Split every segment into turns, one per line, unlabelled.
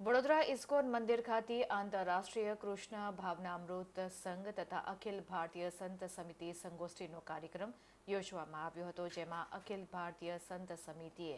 Vadodara ISKCON મંદિર ખાતે આંતરરાષ્ટ્રીય કૃષ્ણ ભાવનામૃત સંઘ તથા અખિલ ભારતીય સંત સમિતિ સંગોષ્ઠીનો કાર્યક્રમ યોજવામાં આવ્યો હતો, જેમાં અખિલ ભારતીય સંત સમિતિએ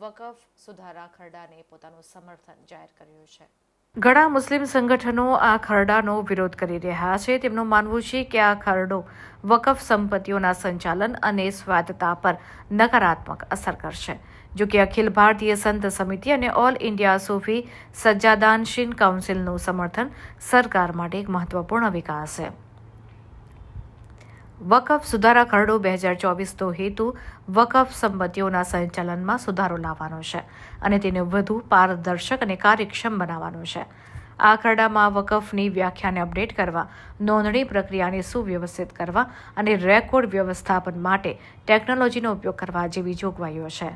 વકફ સુધારા ખરડાને પોતાનું સમર્થન જાહેર કર્યું છે. ઘણા મુસ્લિમ સંગઠનો આ ખરડાનો વિરોધ કરી રહ્યા છે. તેમનું માનવું છે કે આ ખરડો વકફ સંપત્તિઓના સંચાલન અને સ્વાયત્તતા પર નકારાત્મક અસર કરશે. જો કે અખિલ ભારતીય સંત સમિતિ અને ઓલ ઇન્ડિયા સૂફી સજ્જાદાનશીન કાઉન્સિલનું સમર્થન સરકાર માટે એક મહત્વપૂર્ણ વિકાસ છે. વકફ સુધારા ખરડો બે હજાર ચોવીસનો હેતુ વકફ સંપત્તિઓના સંચાલનમાં સુધારો લાવવાનો છે અને તેને વધુ પારદર્શક અને કાર્યક્ષમ બનાવવાનો છે. આ ખરડામાં વકફની વ્યાખ્યાને અપડેટ કરવા, નોંધણી પ્રક્રિયાને સુવ્યવસ્થિત કરવા અને રેકોર્ડ વ્યવસ્થાપન માટે ટેકનોલોજીનો ઉપયોગ કરવા જેવી જોગવાઈઓ છે.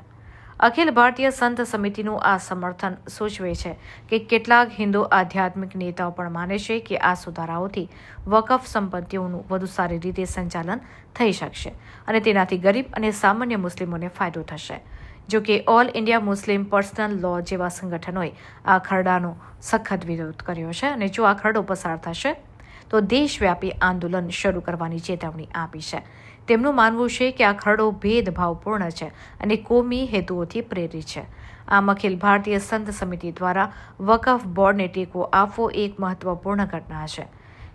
અખિલ ભારતીય સંત સમિતિનું આ સમર્થન સૂચવે છે કે કેટલાક હિન્દુ આધ્યાત્મિક નેતાઓ પણ માને છે કે આ સુધારાઓથી વકફ સંપત્તિઓનું વધુ સારી રીતે સંચાલન થઈ શકશે અને તેનાથી ગરીબ અને સામાન્ય મુસ્લિમોને ફાયદો થશે. જો કે all India Muslim personal law જેવા સંગઠનોએ આ ખરડાનો સખત વિરોધ કર્યો છે અને જો આ ખરડો પસાર થશે, તો દેશવ્યાપી આંદોલન શરૂ કરવાની ચેતવણી આપી છે. તેમનું માનવું છે કે આ ખરડો ભેદભાવપૂર્ણ છે અને કોમી હેતુઓથી પ્રેરિત છે. આમ અખિલ ભારતીય સંત સમિતિ દ્વારા વકફ બોર્ડને ટેકો આપવો એક મહત્વપૂર્ણ ઘટના છે,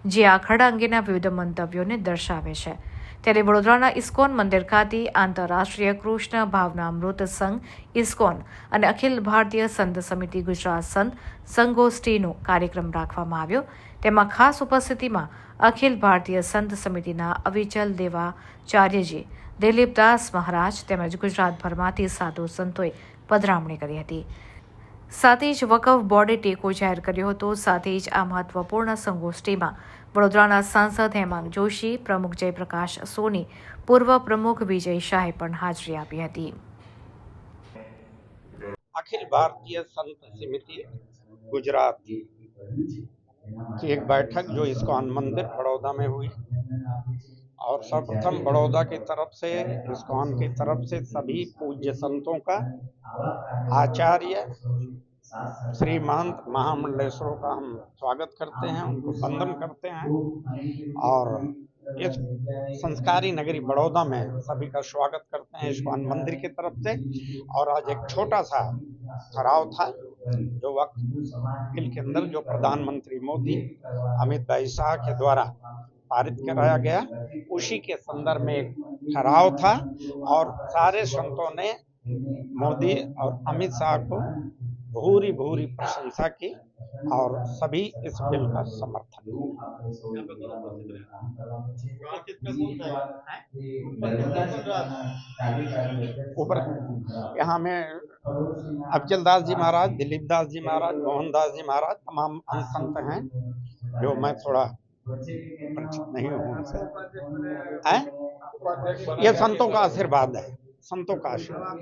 જે આ ખરડા અંગેના વિવિધ મંતવ્યોને દર્શાવે છે. ત્યારે વડોદરાના ઇસ્કોન મંદિર ખાતે આંતરરાષ્ટ્રીય કૃષ્ણ ભાવનામૃત સંઘ, ઇસ્કોન અને અખિલ ભારતીય સંત સમિતિ ગુજરાત સંત સંગોષ્ઠીનો કાર્યક્રમ રાખવામાં આવ્યો. તેમાં ખાસ ઉપસ્થિતિમાં અખિલ ભારતીય સંત સમિતિના અવિચલ દેવાચાર્યજી, દિલીપદાસ મહારાજ તેમજ ગુજરાતભરમાંથી સાધુ સંતોએ પધરામણી કરી હતી. સાથે જ વકફ બોર્ડે ટેકો જાહેર કર્યો હતો સાથે જ આ મહત્વપૂર્ણ સંગોષ્ઠીમાં વડોદરાના સાંસદ હેમાંગ જોશી પ્રમુખ જયપ્રકાશ સોની પૂર્વ પ્રમુખ વિજય શાહે પણ હાજરી આપી હતી
अखिल भारतीय संत समिति गुजरात की एक बैठक जो इस्कॉन मंदिर बड़ौदा में हुई और सर्वप्रथम बड़ौदा की तरफ़ से इस्कॉन की तरफ़ से सभी पूज्य संतों का आचार्य श्री महंत महामंडलेश्वरों का हम स्वागत करते हैं उनको वंदन करते हैं और इस संस्कारी नगरी बड़ौदा में सभी का स्वागत करते हैं इस्कॉन मंदिर की तरफ़ से और आज एक छोटा सा ठहराव था जो वक्त के अंदर जो प्रधानमंत्री मोदी अमित भाई शाह के द्वारा पारित कराया गया। उसी के संदर्भ में एक ठहराव था और सारे संतों ने मोदी और अमित शाह को भूरी भूरी प्रशंसा की और सभी इस बिल का समर्थन ऊपर, यहाँ में अफजल दास जी महाराज, दिलीप दास जी महाराज मोहनदास जी महाराज, तमाम संत हैं, जो मैं थोड़ा नहीं हूँ उनसे हैं? ये संतों का आशीर्वाद है संतों का आशीर्वाद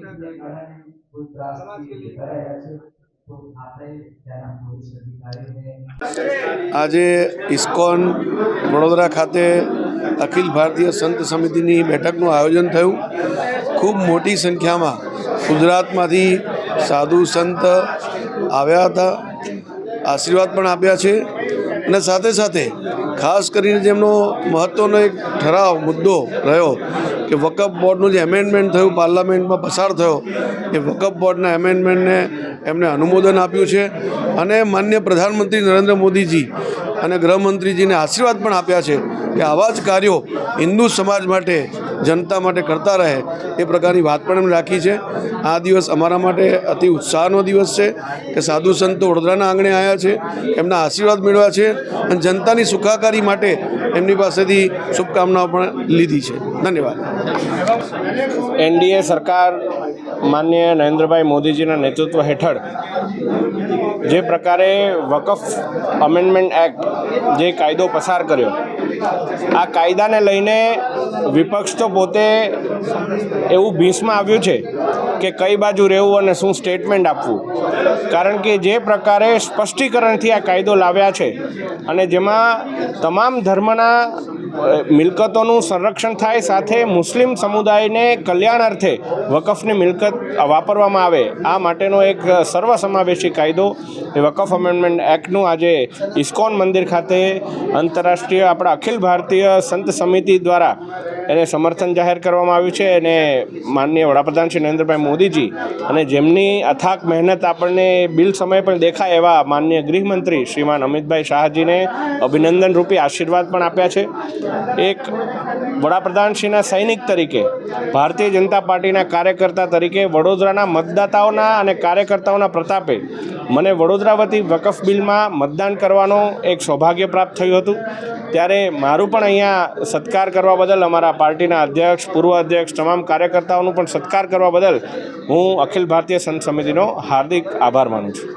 આજે ઇસ્કોન વડોદરા ખાતે અખિલ ભારતીય સંત સમિતિની બેઠકનું આયોજન થયું ખૂબ મોટી સંખ્યામાં ગુજરાતમાંથી સાધુ સંત આવ્યા હતા આશીર્વાદ પણ આપ્યા છે અને સાથે સાથે ખાસ કરીને જેમનો મહત્ત્વનો એક ઠરાવ, મુદ્દો રહ્યો કે વકફ બોર્ડનું જે એમેન્ડમેન્ટ થયું પાર્લામેન્ટમાં પસાર થયો, એ વકફ બોર્ડના એમેન્ડમેન્ટને એમને અનુમોદન આપ્યું છે. અને માન્ય પ્રધાનમંત્રી નરેન્દ્ર મોદીજી અને ગૃહમંત્રીજીને આશીર્વાદ પણ આપ્યા છે કે આવા જ કાર્યો હિન્દુ સમાજ માટે જનતા માટે કરતા રહે એ પ્રકારની વાત પણ એમણે રાખી છે. આ દિવસ અમારા માટે અતિ ઉત્સાહનો દિવસ છે કે સાધુ સંતો વડોદરાના આંગણે આવ્યા છે, એમના આશીર્વાદ મેળવ્યા છે અને જનતાની સુખાકારી માટે એમની પાસેથી શુભકામનાઓ પણ લીધી છે. ધન્યવાદ.
એનડીએ સરકાર માન્ય નરેન્દ્રભાઈ મોદીજીના નેતૃત્વ હેઠળ જે પ્રકારે વકફ અમેન્ડમેન્ટ એક્ટ જે કાયદો પસાર કર્યો આ કાયદાને લઈને વિપક્ષ તો પોતે એવું ભીસમાં આવ્યું છે કે કઈ બાજુ રહેવું અને શું સ્ટેટમેન્ટ આપવું. કારણ કે જે પ્રકારે સ્પષ્ટીકરણથી આ કાયદો લાવ્યા છે અને જેમાં તમામ ધર્મના મિલકતોનું સંરક્ષણ થાય, સાથે મુસ્લિમ સમુદાયને કલ્યાણાર્થે વકફની મિલકત વાપરવામાં આવે. આ માટેનો એક સર્વસમાવેશી કાયદો એ વકફ અમેન્ડમેન્ટ એક્ટનું આજે ઇસ્કોન મંદિર ખાતે આંતરરાષ્ટ્રીય આપણા અખિલ ભારતીય સંત સમિતિ દ્વારા એને સમર્થન જાહેર કરવામાં આવ્યું છે. અને માનનીય વડાપ્રધાન શ્રી નરેન્દ્રભાઈ મોદીજી અને જેમની અથાક મહેનત આપણને બિલ સમય પણ દેખાય એવા માનનીય ગૃહમંત્રી શ્રીમાન અમિતભાઈ શાહજીને અભિનંદન રૂપી આશીર્વાદ પણ આપ્યા છે. એક વડાપ્રધાનશ્રીના સૈનિક તરીકે, ભારતીય જનતા પાર્ટીના કાર્યકર્તા તરીકે, વડોદરાના મતદાતાઓના અને કાર્યકર્તાઓના પ્રતાપે મને વડોદરા વતી વકફ બિલમાં મતદાન કરવાનો એક સૌભાગ્ય પ્રાપ્ત થયું હતું. ત્યારે મારું પણ અહીંયા સત્કાર કરવા બદલ, અમારા પાર્ટીના અધ્યક્ષ, પૂર્વ અધ્યક્ષ, તમામ કાર્યકર્તાઓનું પણ સત્કાર કરવા બદલ હું અખિલ ભારતીય સંત સમિતિનો હાર્દિક આભાર માનું છું.